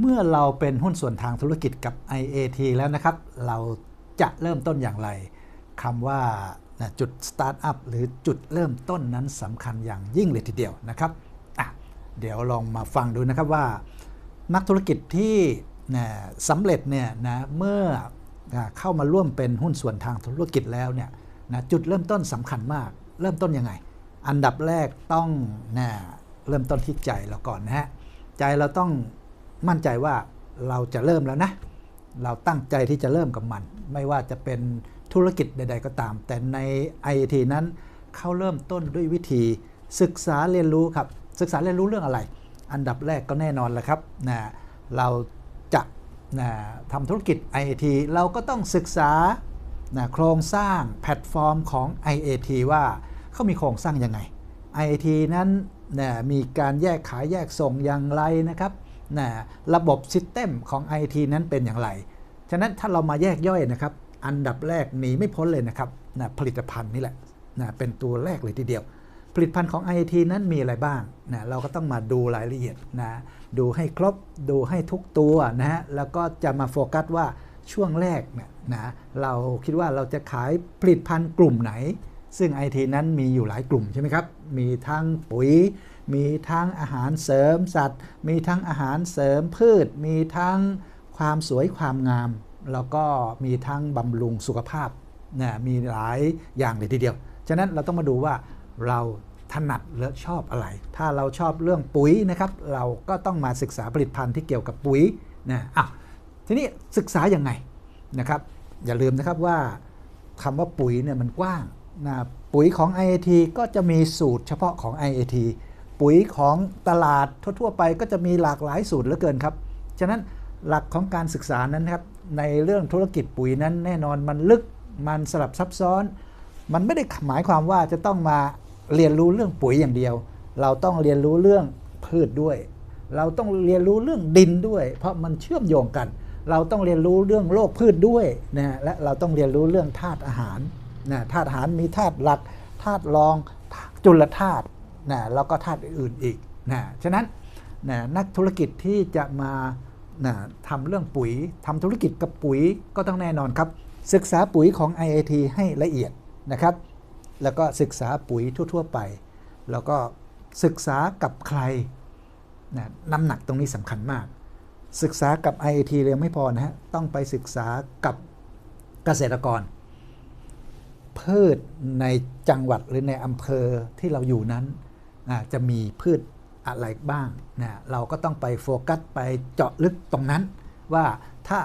เมื่อเราเป็นหุ้นส่วนทางธุรกิจกับ IAT แล้วนะครับ เราจะเริ่มต้นอย่างไรคำว่าจุดสตาร์ทอัพหรือจุดเริ่มต้นนั้นสำคัญอย่างยิ่งเลยทีเดียวนะครับเดี๋ยวลองมาฟังดูนะครับว่า นักธุรกิจที่สำเร็จเนี่ยนะเมื่อเข้ามาร่วมเป็นหุ้นส่วนทางธุรกิจแล้วเนี่ยนะจุดเริ่มต้นสำคัญมาก เริ่มต้นยังไง อันดับแรกต้องนะเริ่มต้นที่ใจเราก่อนนะฮะใจเราต้อง มั่นใจว่าเราจะเริ่มแล้วนะ เราตั้งใจที่จะเริ่มกับมัน ไม่ว่าจะเป็นธุรกิจใด ๆ ก็ตาม แต่ใน IAT นั้นเขาเริ่มต้นด้วยวิธีศึกษาเรียนรู้ครับ ศึกษาเรียนรู้เรื่องอะไร อันดับแรกก็แน่นอนแหละครับนะเราจะนะทำธุรกิจ IAT เราก็ต้องศึกษานะโครงสร้างแพลตฟอร์มของ IAT ว่าเขามีโครงสร้างยังไง IAT นั้นนะมีการแยกขายแยกส่งอย่างไรนะครับ นะระบบซิสเต็มของ IT นั้นเป็นอย่างไร ฉะนั้นถ้าเรามาแยกย่อยนะครับ อันดับแรกหนีไม่พ้นเลยนะครับนะผลิตภัณฑ์นี่แหละนะเป็นตัวแรกเลยทีเดียว ผลิตภัณฑ์ของ IT นั้นมีอะไรบ้างนะเราก็ต้องมาดูรายละเอียดนะดูให้ครบดูให้ทุกตัวนะฮะแล้วก็จะมาโฟกัสว่าช่วงแรกเนี่ยนะเราคิดว่าเราจะขายผลิตภัณฑ์กลุ่มไหน ซึ่ง IT นั้นมีอยู่หลายกลุ่มใช่ไหมครับ มีทั้งปุ๋ย มีทั้งอาหารเสริมสัตว์ มีทั้งอาหารเสริมพืช มีทั้งความสวยความงาม แล้วก็มีทั้งบำรุงสุขภาพนะมีหลายอย่างเลยทีเดียว ฉะนั้นเราต้องมาดูว่าเราถนัดและชอบอะไร ถ้าเราชอบเรื่องปุ๋ยนะครับ เราก็ต้องมาศึกษาผลิตภัณฑ์ที่เกี่ยวกับปุ๋ยนะอะทีนี้ศึกษาอย่างไงนะครับ อย่าลืมนะครับว่าคำว่าปุ๋ยเนี่ยมันกว้าง นะปุ๋ยของ IAT ก็จะมีสูตรเฉพาะของ IAT ปุ๋ยของตลาดทั่วๆไปก็จะมีหลากหลายสูตรเหลือเกินครับ ฉะนั้นหลักของการศึกษานั้นครับในเรื่องธุรกิจปุ๋ยนั้นแน่นอนมันลึกมันสลับซับซ้อน มันไม่ได้หมายความว่าจะต้องมาเรียนรู้เรื่องปุ๋ยอย่างเดียว เราต้องเรียนรู้เรื่องพืชด้วย เราต้องเรียนรู้เรื่องดินด้วย เพราะมันเชื่อมโยงกัน เราต้องเรียนรู้เรื่องโรคพืชด้วยนะและเราต้องเรียนรู้เรื่องธาตุอาหาร นะธาตุอาหารมีธาตุหลักธาตุรองจุลธาตุนะแล้วก็ธาตุอื่นอีกนะฉะนั้นนะนักธุรกิจที่จะมานะทำเรื่องปุ๋ยทำธุรกิจกับปุ๋ยก็ต้องแน่นอนครับ ศึกษาปุ๋ยของ IAT ให้ละเอียดนะครับ แล้วก็ศึกษาปุ๋ยทั่ว ๆ ไป แล้วก็ศึกษากับใครนะน้ำหนักตรงนี้สำคัญมาก ศึกษากับ IAT เรียงไม่พอนะฮะต้องไปศึกษากับเกษตรกร พืชในจังหวัดหรือในอำเภอที่เราอยู่นั้นะจะมีพืชอะไรบ้างนะเราก็ต้องไปโฟกัสไปเจาะลึกตรงนั้น ว่าถ้า